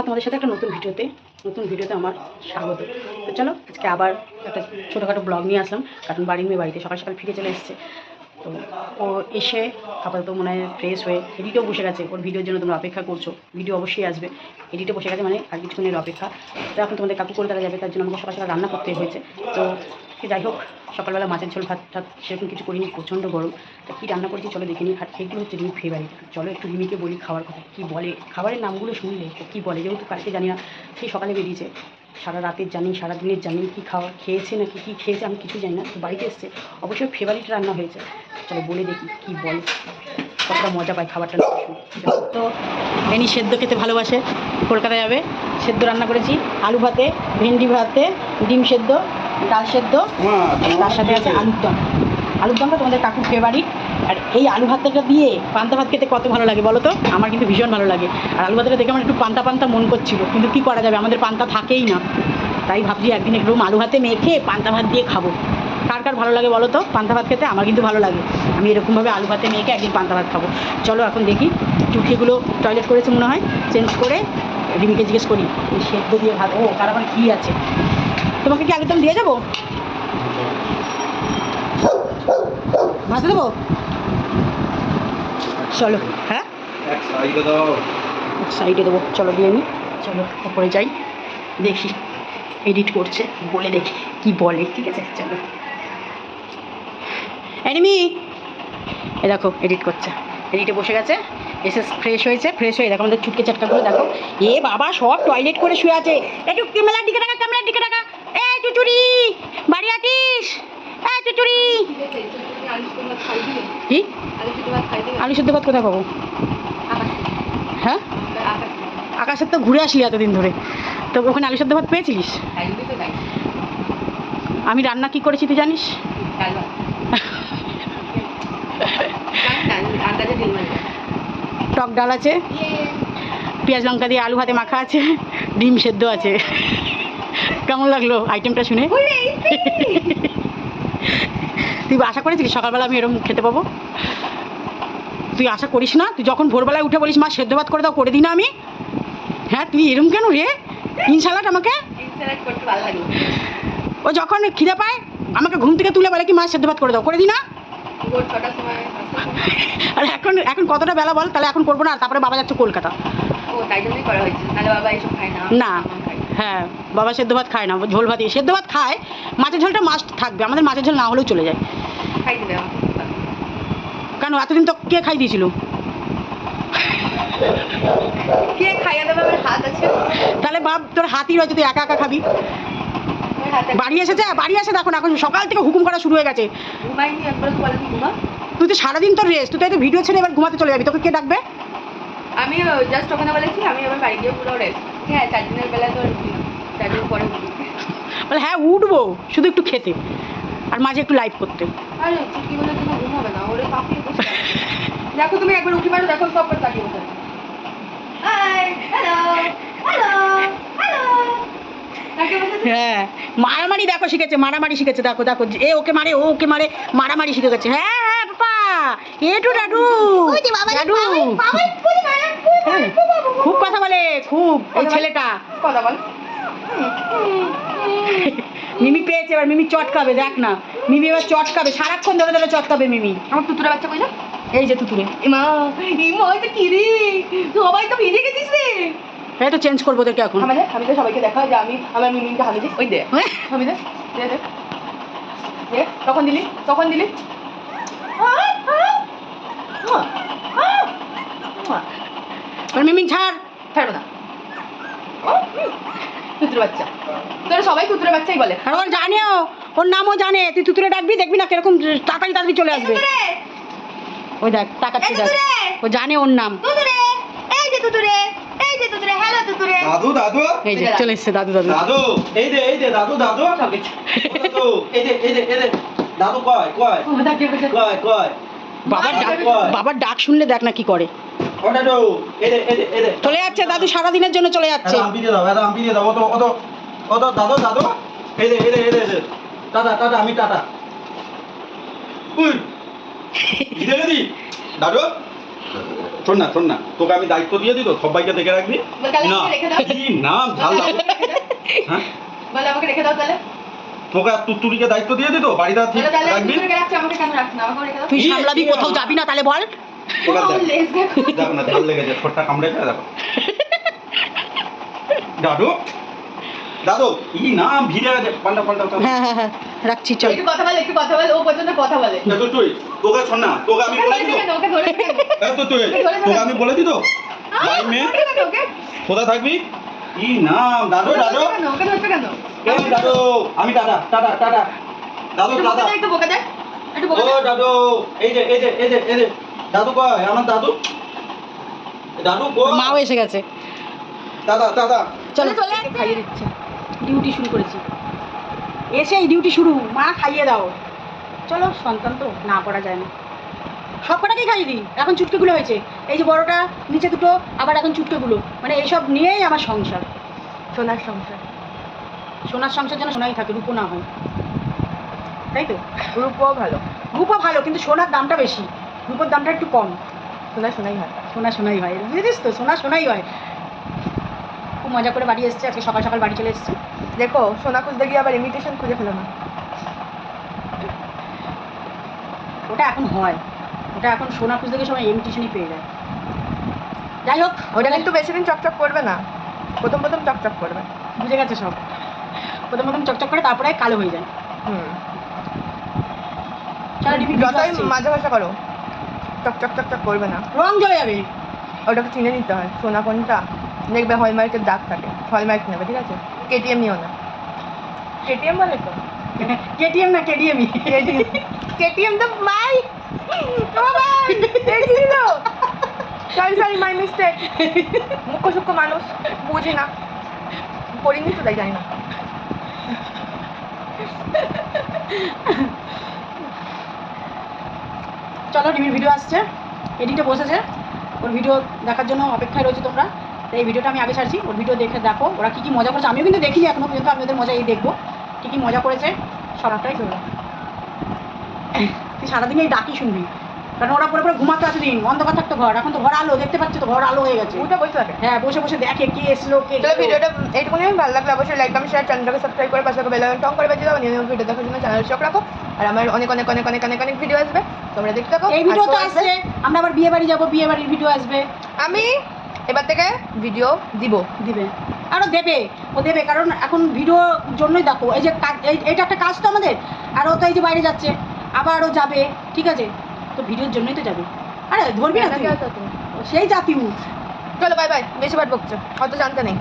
আবার তোমাদের সাথে একটা নতুন ভিডিওতে নতুন ভিডিওতে আমার স্বাগত। তো চলো, আজকে আবার একটা ছোটোখাটো ব্লগ নিয়ে আসলাম, কারণ বাড়ির মেয়ে বাড়িতে সকাল সকাল ফিরে চলে এসেছে। তো ও এসে আপাতত মনে হয় ফ্রেশ হয়ে এডিটেও বসে গেছে, ওর ভিডিওর জন্য তোমরা অপেক্ষা করছ। ভিডিও অবশ্যই আসবে। এডিটে বসে গেছে মানে আর কিছুক্ষণের অপেক্ষা। তো এখন তোমাদের কাকু কলকাতা যাবে, তার জন্য আমাকে সকাল সকাল রান্না করতে হয়েছে। তো যাই হোক, সকালবেলা মাছের ঝোল, ভাত টাত সেরকম কিছু করিনি, প্রচণ্ড গরম। তা কী রান্না করেছি চলো দেখে নিই আর এগুলো হচ্ছে রিমি ফেভারিট চলো একটু রিমিকে বলি খাবার কথা, কী বলে? খাবারের নামগুলো শুনলে কী বলে যেহেতু কালকে জানি না, সেই সকালে বেরিয়েছে। সারা রাতের জানি সারা দিনের জানি কী খাওয়া, খেয়েছে নাকি, কী খেয়েছে আমি কিছু জানি না, তো বাড়িতে এসছে। অবশ্যই ফেভারিট রান্না হয়েছে। চলো বলে দেখি কী বলে, কতটা মজা পায় খাবারটা তো এনি সেদ্ধ খেতে ভালোবাসে কলকাতা যাবে। সেদ্ধ রান্না করেছি, আলু ভাতে, ভেন্ডি ভাতে, ডিম সেদ্ধ ডাল সেদ্ধ তার সাথে আছে আলুর দম। আলুর দমটা তোমাদের কাকুর ফেভারিট আর এই আলু ভাতটা দিয়ে পান্তা ভাত খেতে কত ভালো লাগে বলো তো? আমার কিন্তু ভীষণ ভালো লাগে। আর আলু ভাতটা দেখে আমার একটু পান্তা পান্তা মন করছিল। কিন্তু কি করা যাবে? আমাদের পান্তা থাকেই না। তাই ভাবছি একদিন একটু আলু ভাতে মেখে পান্তা ভাত দিয়ে খাব। কার কার ভালো লাগে বলো তো? পান্তা ভাত খেতে আমার কিন্তু ভালো লাগে। আমি এরকমভাবে আলু ভাতে মেখে একদিন পান্তা ভাত খাব। চলো এখন দেখি চুখিগুলো টয়লেট করেছে মনে হয়। চেঞ্জ করে রিমিকে জিজ্ঞেস করি। সেদ্ধ দিয়ে ভাত ও কার আবার কী আছে। তোমাকে কি আলুর দম দিয়ে যাব? ভাতে দেবো? চলো হ্যাঁ? এক সাইডে দেবো। চলো দিয়ে নি। চলো ওপরে যাই। দেখি এডিট করছে বলে দেখি কি বলে ঠিক আছে? চলো। এনিমি এ দেখো এডিট করছে। এডিটে বসে গেছে এসে ফ্রেশ হয়েছে ফ্রেশ হয়ে দেখো আমাদের চুটকে চাটকাগুলো দেখো। এ বাবা সব টয়লেট করে শুয়ে আছে। একটু ক্যামেরার দিকে টাকা ক্যামেরার দিকে টাকা। চুচুরি বাড়ি আছিস? এ চুচুরি কি? আলু সিদ্ধ ভাত কোথায় পাবো? হ্যাঁ? আকাশের তো ঘুরে আসলি এতদিন ধরে। তো ওখানে আলু সেদ্ধ ভাত পেয়েছিলিস? আমি রান্না কি করেছি তুই জানিস? টক ডাল আছে পেঁয়াজ লঙ্কা দিয়ে আলু ভাতে মাখা আছে ডিম সেদ্ধ আছে। কেমন লাগল আইটেমটা শুনে? তুই আশা করেছিলিস সকালবেলা আমি এরকম খেতে পাবো? তুই আশা করিস না? তুই যখন ভোরবেলায় উঠে বলিস মা সেদ্ধ ভাত করে দাও করে দিই না আমি? হ্যাঁ তুই এরম কেন রে? ইনশাল্লাহ আমাকে। ও যখন খিদে পায় আমাকে ঘুম থেকে তুলে বলে কি মা সেদ্ধ ভাত করে দাও করে দিই না? আর এখন এখন কতটা বেলা বল তাহলে এখন করব না তারপরে বাবা যাচ্ছে কলকাতা। না। হ্যাঁ বাবা সেদ্ধ ভাত খায় না ঝোল ভাত সেদ্ধ ভাত খায় মাছের ঝোলটা মাস্ট থাকবে আমাদের মাছের ঝোল না হলেও চলে যায়। কেন এতদিন তো কে খাই দিয়েছিল? কে খাইয়ে দেবে? আমার হাত আছে। তাহলে বাপ তোর হাতি রয়েছে তুই একা একা খাবি। বাড়ি এসেছে? বাড়ি এসে দেখো না এখন সকাল থেকে হুকুম করা শুরু হয়ে গেছে। বলে তুই তো সারাদিন তোর রেস্ট তুই তো ভিডিও ছেড়ে এবার ঘুমাতে চলে যাবি। তোকে কে ডাকবে? আমি জাস্ট ওখানে বলেছি আমি আবার বাড়ি গিয়ে পুরো রেস্ট হ্যাঁ চার দিনের বেলায় তো পরে বলে হ্যাঁ উঠবো শুধু একটু খেতে। আর মাঝে একটু লাইভ করতে। দেখো তুমি একবার উঠি পারো দেখো সব তাকিয়ে বসে। হ্যাঁ মারামারি দেখো শিখেছে মারামারি শিখেছে দেখো দেখো এ ওকে মারে ও ওকে মারে মারামারি শিখে গেছে। হ্যাঁ হ্যাঁ পাপা এটু দাদু হ্যাঁ, খুব কথা বলে খুব এই ছেলেটা। কথা বল। মিমি পেয়েছে এবার মিমি চটকাবে দেখ না। মিমি এবার চটকাবে সারাক্ষণ ধরে ধরে চটকাবে মিমি। আমার তুতুরা বাচ্চা কইলা এই যে তুতুরে। ইমা ইমা এটা কি রে? সবাই তো ভিজে গেছিস রে। তো চেঞ্জ করব তোকে এখন। আমাদের আমি তো সবাইকে দেখা যে আমি আমার মিমিনকে হামি দিই ওই দে। হ্যাঁ? হামি দে দে দে। কখন দিলি তখন দিলি। মিমি ছাড়। ছাড়বো না। তুতুরে বাচ্চা। তোরা সবাই তুতুরে বাচ্চাই বলে। আর ওর জানেও ওর নামও জানে। তুই তুতুরে ডাকবি দেখবি না কীরকম তাড়াতাড়ি তাড়াতাড়ি চলে আসবে। ওই দেখ তাকাচ্ছে দেখ। ও জানে ওর নাম। তুতুরে এই যে তুতুরে এই যে তুতুরে হ্যালো তুতুরে দাদু দাদু! এই যে চলে এসছে দাদু দাদু। দাদু এই দে এই দে দাদু দাদু। দাদু এই দে এই দে এই দে দাদু কয় কয়? ও তাকিয়ে বসে আছে। কয় কয়? বাবার ডাক বাবার ডাক শুনলে দেখ না কি করে। চলে যাচ্ছে দাদু সারা দিনের জন্য চলে যাচ্ছে। এটা আমপি দিয়ে দাও এটা আমপি দিয়ে দাও ও তো ও তো ও তো দাদু দাদু। এই দে এই দে এই দে টাটা টাটা আমি টাটা। দাদু? শোন না শোন না তোকে আমি দায়িত্ব দিয়ে দিত সবাইকে দেখে রাখবি। না। কি নাম ঝাল হ্যাঁ? বলে আমাকে রেখে দাও তাহলে। তোকে দায়িত্ব দিয়ে দিত বাড়িটা ঠিক রাখবি? তুই? সামলাবি কোথাও যাবি না তাহলে বল। এবার আমার দেখ। লেজ দেখো দেখো না ঝাল লেগেছে ঠোঁটটা কামড়েছে দেখো। দাদু দাদু ই নাম ভিড়ে গেছে পাল্টা পাল্টা পাল্টা হ্যাঁ হ্যাঁ হ্যাঁ রাখছি চল। একটু কথা বলে একটু কথা বলে ও পর্যন্ত কথা বলে। দাদু তুই তোকে শোন না তোকে আমি বলে দিত? ওকে ধরেছে তো তুই তোকে আমি বলে দিত আহ, ভাই মেয়ে ধরেছে কোথায় থাকবি? ই নাম দাদু দাদু? ওকে কেন? দাদু আমি টাটা টাটা টাটা দাদু একটু টাটা বকে দে, একটু বকে দে। ও দাদু এই যে এই যে এই যে এই যে। দাদু কয়? আমার দাদু? দাদু কই মাও এসে গেছে। দাদা দাদা। চলো। চলে। খাইয়ে দিচ্ছে। ডিউটি শুরু করেছি। এসেই ডিউটি শুরু। মা খাইয়ে দাও। চলো সন্তান তো না করা যায় না। সব কটাকেই খাইয়ে দিই। এখন চুটকেগুলো হয়েছে। এই যে বড়টা নিচে দুটো আবার এখন চুটকেগুলো। মানে এইসব নিয়েই আমার সংসার। সোনার সংসার। সোনার সংসার যেন সোনাই থাকে রূপো না হয়। তাই তো? রূপও ভালো। রূপো ভালো কিন্তু সোনার দামটা বেশি। রূপোর দামটা একটু কম। সোনা সোনাই হয় সোনা সোনাই হয়। বুঝেছিস তো? সোনা সোনাই হয়। খুব মজা করে বাড়ি এসছে আজকে সকাল সকাল বাড়ি চলে এসছে। দেখো সোনা খুঁজতে গিয়ে আবার ইমিটেশন খুঁজে ফেলো না। ওটা এখন হয়। ওটা এখন সোনা খুঁজতে গিয়ে সবাই এমটিশনই পেয়ে যায়। যাই হোক ওটা কিন্তু বেশি দিন চকচক করবে না। প্রথম প্রথম চকচক করবে। বুঝে গেছে সব। প্রথম প্রথম চকচক করে তারপরে কালো হয়ে যায়। হুম। চলো ডিপি যতই মাঝে মাঝে করো। চকচক চকচক করবে না। রং জ্বলে যাবে। ওটাকে চিনে নিতে হয় সোনা কোনটা? দেখবে হলমার্কের দাগ থাকে হলমার্ক নেবে ঠিক আছে? কেটিএম নিও না। কেটিএম বলে তো? কেটিএম না কেডিএমই কেটিএম তো my sorry sorry my mistake মুখ্য সূক্ষ্ম মানুষ বুঝি না। পড়িনি তো তাই জানি না। চলো ডিমির ভিডিও আসছে। এডিটে বসেছে। ওর ভিডিও দেখার জন্য অপেক্ষায় রয়েছে তোমরা। তো এই ভিডিওটা আমি আগে ছাড়ছি। ওর ভিডিও দেখে দেখো ওরা কী কী মজা করেছে। আমিও কিন্তু দেখিনি এখনও পর্যন্ত আমি ওদের মজা এই দেখব। কী কী মজা করেছে সবটাই শুনব তুই সারাদিন এই ডাকি শুনবি। কারণ ওরা পুরো পুরো ঘুমাতে দিন অন্ধকার থাকতো ঘর। এখন তো ঘর আলো দেখতে পাচ্ছি তো ঘর আলো হয়ে গেছে। উঠে বসে থাকে। হ্যাঁ বসে বসে দেখে কে এসলো কে গেলো। ভিডিওটা এইটুকুনি। ভালো লাগলে অবশ্যই লাইক কমেন্ট শেয়ার চ্যানেলটাকে সাবস্ক্রাইব করে পাশে বেল আইকন করে বাজিয়ে দাও। নিয়মিত ভিডিও দেখার জন্য চ্যানেল চোখ রাখো। আর আমার অনেক অনেক অনেক অনেক অনেক অনেক ভিডিও আসবে। তোমরা দেখতে থাকো এই ভিডিও তো আসবে। আসছে। আমরা আবার বিয়ে বাড়ি যাব বিয়ে বাড়ির ভিডিও আসবে। আমি এবার থেকে ভিডিও দিব। দিবে। আরও দেবে। ও দেবে কারণ এখন ভিডিওর জন্যই দেখো। এই যে এইটা একটা কাজ তো আমাদের। আর ও তো এই যে বাইরে যাচ্ছে। আবার আবারও যাবে ঠিক আছে? তো ভিডিওর জন্যই তো যাবে। আরে ধরবি না? সেই জাতি চলো বাই বাই বেশি বার বকছো। অত জানতে নেই।